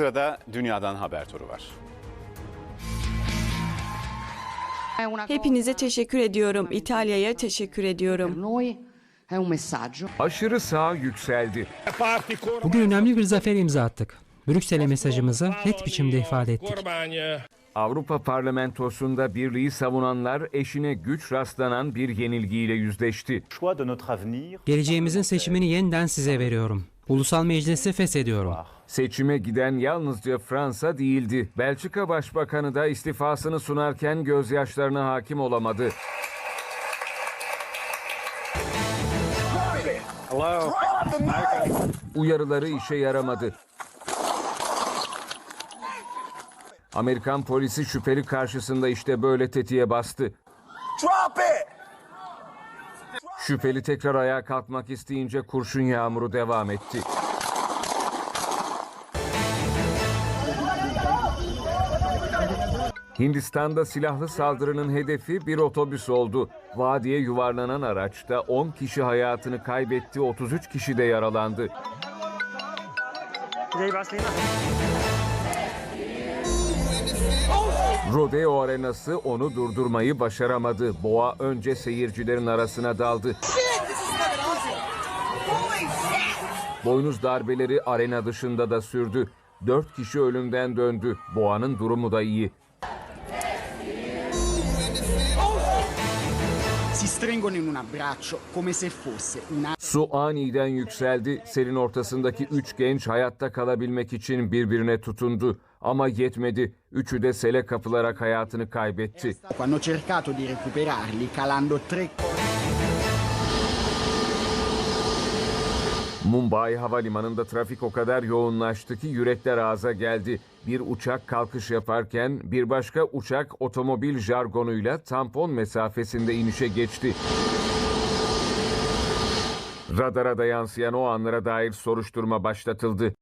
Sırada dünyadan haber turu var. Hepinize teşekkür ediyorum. İtalya'ya teşekkür ediyorum. Aşırı sağ yükseldi. Bugün önemli bir zafer imza attık. Brüksel'e mesajımızı net biçimde ifade ettik. Avrupa Parlamentosu'nda birliği savunanlar eşine güç rastlanan bir yenilgiyle yüzleşti. Geleceğimizin seçimini yeniden size veriyorum. Ulusal Meclisi feshediyorum. Seçime giden yalnızca Fransa değildi. Belçika Başbakanı da istifasını sunarken gözyaşlarına hakim olamadı. Uyarıları işe yaramadı. Amerikan polisi şüpheli karşısında işte böyle tetiğe bastı. Şüpheli tekrar ayağa kalkmak isteyince kurşun yağmuru devam etti. Hindistan'da silahlı saldırının hedefi bir otobüs oldu. Vadiye yuvarlanan araçta 10 kişi hayatını kaybetti, 33 kişi de yaralandı. Rodeo arenası onu durdurmayı başaramadı. Boğa önce seyircilerin arasına daldı. Boynuz darbeleri arena dışında da sürdü. Dört kişi ölümden döndü. Boğa'nın durumu da iyi. Su aniden yükseldi. Selin ortasındaki üç genç hayatta kalabilmek için birbirine tutundu. Ama yetmedi. Üçü de sele kapılarak hayatını kaybetti. hanno cercato di recuperarli calando tre Mumbai Havalimanı'nda trafik o kadar yoğunlaştı ki yürekler ağza geldi. Bir uçak kalkış yaparken bir başka uçak otomobil jargonuyla tampon mesafesinde inişe geçti. Radara da yansıyan o anlara dair soruşturma başlatıldı.